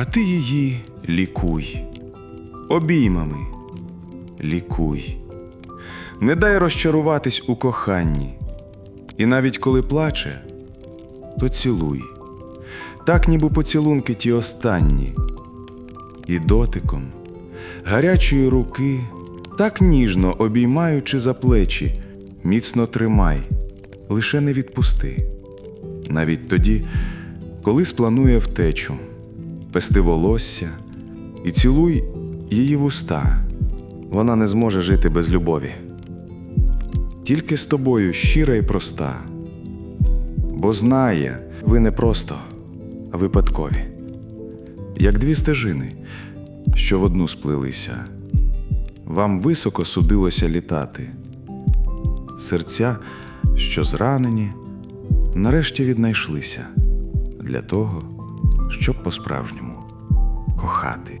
А ти її лікуй, обіймами лікуй. Не дай розчаруватись у коханні. І навіть коли плаче, то цілуй. Так, ніби поцілунки ті останні. І дотиком гарячої руки, так ніжно обіймаючи за плечі, міцно тримай, лише не відпусти. Навіть тоді, коли спланує втечу, пести волосся і цілуй її вуста. Вона не зможе жити без любові. Тільки з тобою щира і проста, бо знає, ви не просто, а випадкові, як дві стежини, що в одну сплилися. Вам високо судилося літати. Серця, що зранені, нарешті віднайшлися для того, щоб по-справжньому кохати.